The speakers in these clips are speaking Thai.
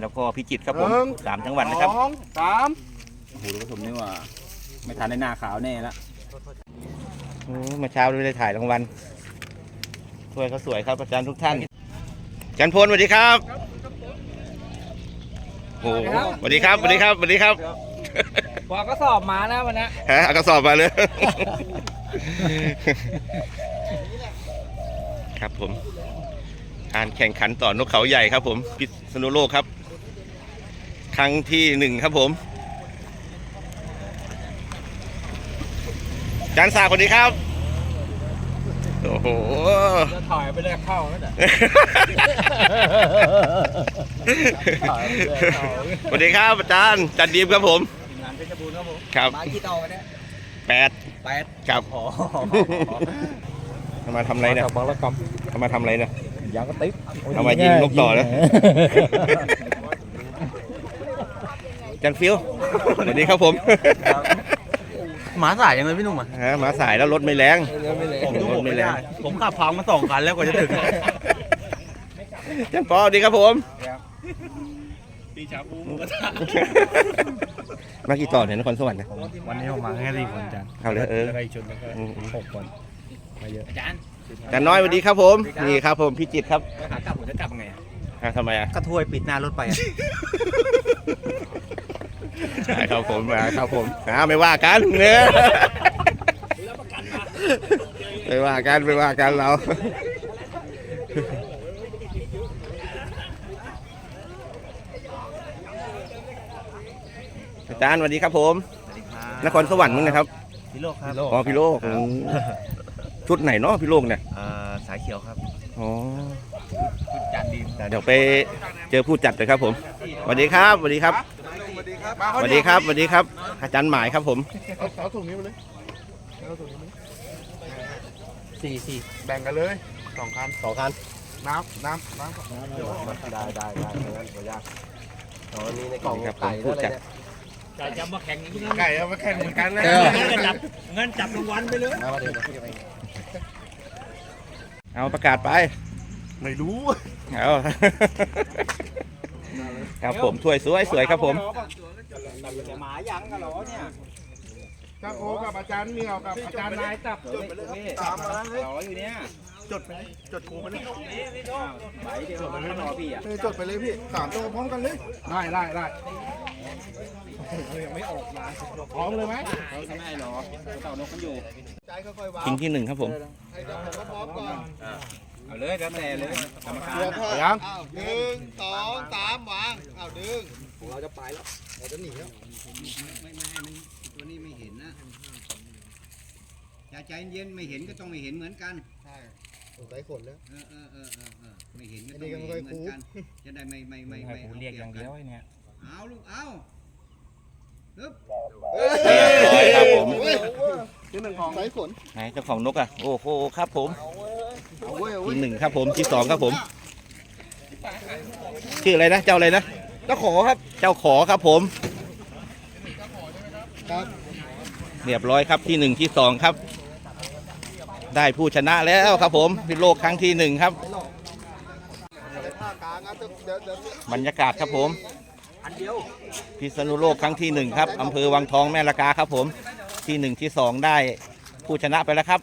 แล้วก็พิจิตรครับผมหนึ่ง สามจังหวัดนะครับ สองสามโอ้โหลูกผสมนี่ว่า ไม่ทันได้หน้าขาวแน่ละโอ้เมื่อเช้าไม่ได้ถ่ายรางวัลถ้วยเขาสวยครับอาจารย์ทุกท่านอาจารย์พลสวัสดีครับ โอ้โหสวัสดีครับสวัสดีครับสวัสดีครับพอก็สอบมานะวันนี้ฮะเอากระสอบมาเลย ครับผม การแข่งขันต่อนกเขาใหญ่ครับ ผมพิษณุโลกครับ ครั้งที่หนึ่งครับผมอาจารย์สาคนนี้ครับ โอ้โหจะถอยไปเลยเข้าแล้วเด้อสวัสดีครับอาจารย์อาจันดีมครับผมงานเพชรบูรณ์ครับผมครับมากี่ต่อวันนี้แปดแปดครับอ๋อเอามาทำอะไรเนี่ยบางละกเอามาทำอะไรเนี่ยำ ยางก็ติ๊บเอามายิงนกต่อนะอาจันฟิวสวัสดีครับผมหมาสายยังไงพี่หนุ่มอะฮะมาสายแล้วรถไม่แรงผมดูรผถมไม่ไม่แรได้งผมขับพังมาสองคันแล้วกว่าจะถึงอาจันปอสวัสดีครับผมปีชาบูมากี่ต่อเนี่ยนครสวรรค์นะวันนี้ผมมาแค่สี่คนจันเอาเลยเออแล้วก็อีกชุดนึงก็อืมหกคนมาเยอะอาจารย์ อาจันน้อยสวัสดีครับผม นี่ครับผมพี่จิตรครับขากลับผมจะกลับไงอะทำไมอะก็ถ้วยปิดหน้ารถไปอะใช่ครับผมมาครับผมอ่าไม่ว่ากันเนื้อไม่ว่ากันไม่ว่ากันเรา อาจารย์สวัสดีครับผมนครสวรรค์มึงนะครับพี่โลกครับอ๋อพี่โลกอืม ชุดไหนเนาะพี่โลกเนี่ยสายเขียวครับอ๋อจานดีเดี๋ยวไปเจอผู้จัดเลยครับผมสวัสดีครับสวัสดีครับสวัสดีครับสวัสดีครับสวัสดีครับอาจารย์หมายครับผมเอาเอาถุงนี้มาเลยเอาถุงนี้มาเลยสี่สี่แบ่งกันเลยสองคันสองคันน้ำน้ำน้ำก่อนได้ได้ได้ไม่งั้นขอยากตอนนี้ในกล่องครับผมไก่ผู้ด้วย จัดไก่จะมาแข่งอย่างนี้ไก่เอามาแข่งเหมือนกันนะเงินจับเงินจับรางวัลไปเลยมาเดี๋ยวเอาประกาศไป ไม่รู้เอาครับผมถ้วยสวยสวยครับผม หมายังกันเหรอเนี่ยจ้าโอกับอาจารย์เหมียวกับอาจารย์นายจับจดไปเลยตามมาเลยรออยู่เนี่ย จดไปเลยจดครูมาเลยไหนเดี๋ยวมันรอพี่อะเออจดไปเลยพี่สามตัวพร้อมกันเลยได้ได้ได้ยังไม่ออกมาพร้อมเลยไหมเขาทำไมหรอเต่านกมันอยู่ใจค่อยๆวางทิ้งที่หนึ่งครับผมให้เจ้าของก็พร้อมก่อนเอาเลยแล้วแต่เลยกรรมการยังหนึ่งสองสามวางเอาดึงเราจะไปแล้วเราจะหนีแล้วไม่ไม่ให้มันตัวนี้ไม่เห็นนะ ใจใจเย็นไม่เห็นก็ต้องไม่เห็นเหมือนกันใช่สงสัยขนแล้ว เออเออเออเออเออไม่เห็นก็ไอ้ต้นี่องก็ไม่ไม่เห็ค่อนยเหมือนคุ้กัน จะได้ไม่ไม่ไม่ให้ไม่ผมเรียกอย่างเดียวไอ้เนี่ยเอาลูกเอาฮึบเรียบร้อยครับผมที่หนึ่งของสายขนไหนเจ้าของนกอะโอ้โหครับผมเอาเว้ยเอาเว้ยที่หนึ่งครับผมที่สองครับผม ชื่ออะไรนะเจ้าอะไรนะเจ้าขอครับ เจ้าขอครับผมครับเรียบร้อยครับที่หนึ่งที่สองครับ ได้ผู้ชนะแล้วครับผมเป็นโลกครั้งที่หนึ่งครับ บรรยากาศครับผมพิษณุโลกครั้งที่หนึ่งครับอำเภอวังทองแม่ละกาครับผมที่หนึ่งที่สองได้ผู้ชนะไปแล้วครับ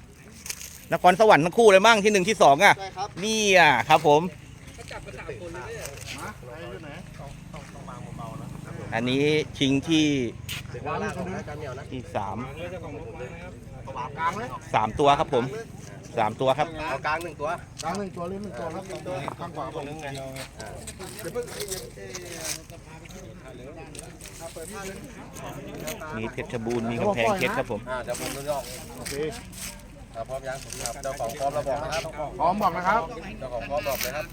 นครสวรรค์ทั้งคู่เลยมั่งที่หนึ่งที่สองอะนี่อะครับผมอันนี้ชิงที่ที่สาม ปากกลางเลยสามตัวครับผมสามตัวครับเอากลางหนึ่งตัวกลางหนึ่งตัวหรือหนึ่งตัวครับหนึ่งตัวข้างขวาผมนึงไงเดี๋ยวเพิ่งมีเพชรบูรณ์มีกำแพงเพชรครับผมอ่าเดี๋ยวผมดูออกโอเคพร้อมยังครับเจ้าของพร้อมเราบอกนะครับพร้อมบอกนะครับเจ้าของพร้อมบอกเลยครับ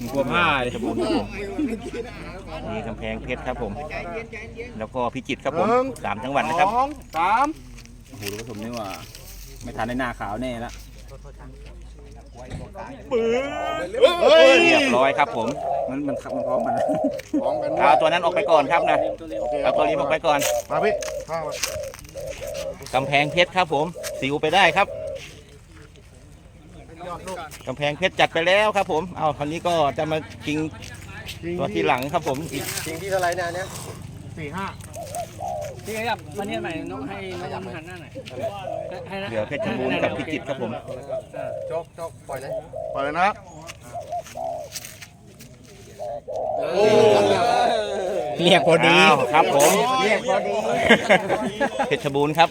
มีพวกเพชรบูรณ์ครับผมมีกำแพงเพชรครับผม แล้วก็พิจิตรครับผมหนึ่งสามจังหวัดนะครับสองสามโอ้โหลูกผสมนี่ว่า ไม่ทันได้หน้าขาวแน่ละเฮ้ย เรียบร้อยครับผม มันมันขับมันพร้อมกันนะพร้อมกันด้วเอายตัวนั้นออกไปก่อนครับนะโอเคเอาตัวนี้ออกไปก่อนมาพี่ข้าวกำแพงเพชรครับผมสิวไปได้ครับยอดลูกกำแพงเพชรจัดไปแล้วครับผม เอาคราวนี้ก็จะมาชิงตัวที่หลังครับผมอีก จริงที่เท่าไหรเนี่ยอันเนี้ยสี่ห้า พี่ครับวันนี้ใหม่น้องให้น้องหันหน้าหน่อยให้นะเหลือเพชรบูรณ์กับพิจิตรครับผมโจกโจกปล่อยเลยปล่อยเลยนะครับเรียกพอดีอ้าวครับผมเพชรบูรณ์ครับ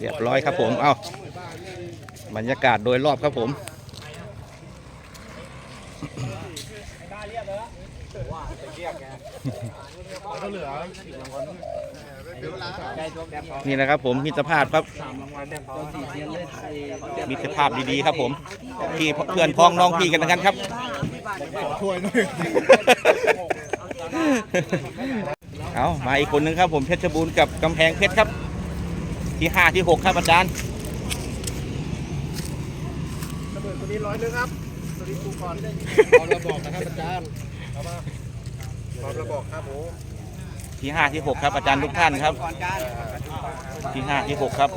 เรียบร้อยครับผม เอ้าบรรยากาศโดยรอบครับผม ก็เหลืออีกรางวัลนี่นะครับผมมิตรภาพครับสามรางวัลเนี่ยพอมิตรภาพดีๆครับผมพี่เพื่อนพ้องน้องพี่กันทั้งนั้นครับถ้วยหน่อยเอามาอีกคนนึงครับผมเพชรบูรณ์กับกำแพงเพชรครับ ที่ห้าที่หกครับอาจารย์ระเบิดตัวนี้ร้อยนึงครับตัวนี้กูก่อนพร้อมระบอกนะครับอาจารย์เอามา พร้อมระบอกครับผมที่ห้าที่หกครับอาจารย์ทุกท่านครับ ก่อนจานที่ห้าที่หกครับ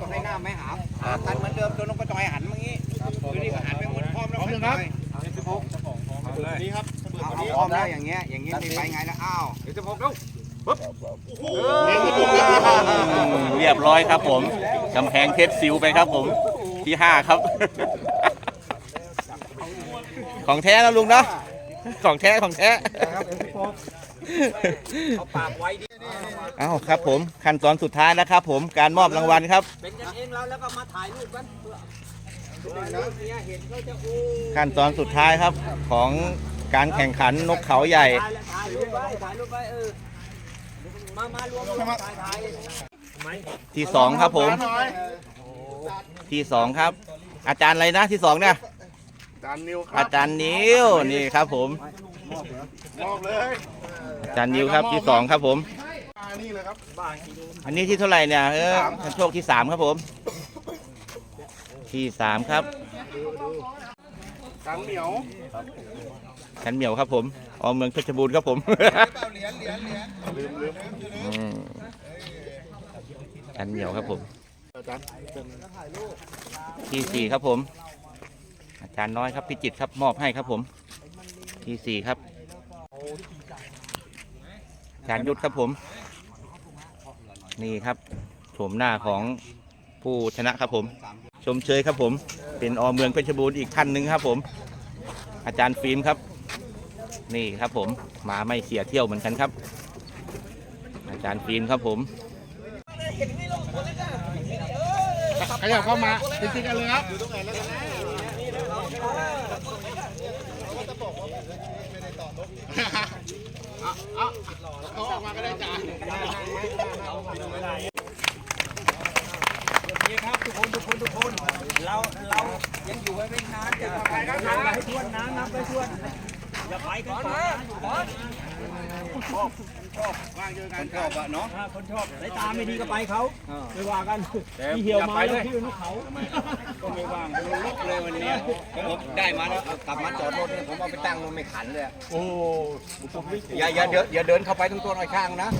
ต้องให้หน้าไม่หามหากันเหมือนเดิมตัวน้องก็จอยหันเมื่อกี้ตัวนี้ก็หันไปหมดพร้อมแล้วครับ นี่ครับระเบิดเอาตัวนี้พร้อมแล้วอย่างเงี้ยอย่างงี้ไม่ไปไงแล้วอ้าวเดี๋ยวจะพกแล้วเรียบร้อยครับผมกำแพงเพชรซิวไปครับผมที่ห้าครับ ของแท้แล้วลุงเนาะ ของแท้ของแท้เอาครับผมขั้นตอนสุดท้ายแล้วครับผมการมอบรางวัลครับ เป็นกันเองแล้วแล้วก็มาถ่ายรูปกันเพื่อเนี่ยเห็นเขาจะอู้ขั้นตอนสุดท้ายครับของการแข่งขันนกเขาใหญ่ ถ่ายแล้วถ่ายรูปไว้ถ่ายรูปไว้เออมามารวมถ่ายถ่ายที่สองครับผมหน่อยที่สองครับ อาจารย์อะไรนะที่สองเนี่ยอา จารย์นิวครัอาบจารย์นิวนี่ครับผม มอบเลยอาจารย์นิวครับที่สองครับผม อ่านี่เลยครับ อันนี้ที่เท่าไหร่เนี่ยเออท่านโชคที่สามครับผม ที่สามครับสังเหนียวชันเหมียวครับผมออมเมืองเพชรบูรณ์ครับผมลืมลืมอืมชันเหมียวครับผม อาจารย์เป็นที่สี่ครับผม อาจารย์น้อยครับพิจิตครับมอบให้ครับผมที่สี่ครับอาจารย์ยุทธครับผม นี่ครับโฉมหน้าของผู้ชนะครับผม ชมเชยครับผม เป็นอเมืองเพชรบูรณ์อีกท่านหนึ่งครับผม อาจารย์ฟิล์มครับ นี่ครับผมมาไม่เสียเที่ยวเหมือนกันครับ อาจารย์ฟิล์มครับผมขยับเข้ามาจริงๆกันเลยครับ เอาเอาเอาออกมาก็ได้จ้าเราเรายังอยู่ไว้ไม่นานจะไปกันนะให้ทวนนะนับไปทวนอย่าไปกันก่อน นะคนชอบอะเนาะคนชอบสายตาไม่ดีก็ไปเขาไม่ว่ากันที่เหี่ยวมาแล้วที่นกเขาก็ไม่ว่างเป็นลุกเลยวันนี้ผมได้มาแล้วเอากลับมาจอดรถเนี่ยผมเอาไปตั้งมันไม่ขันเลยอะโอ้อย่าอย่าเดินอย่าเดินเข้าไปตรงตัวหน่อยข้างนะ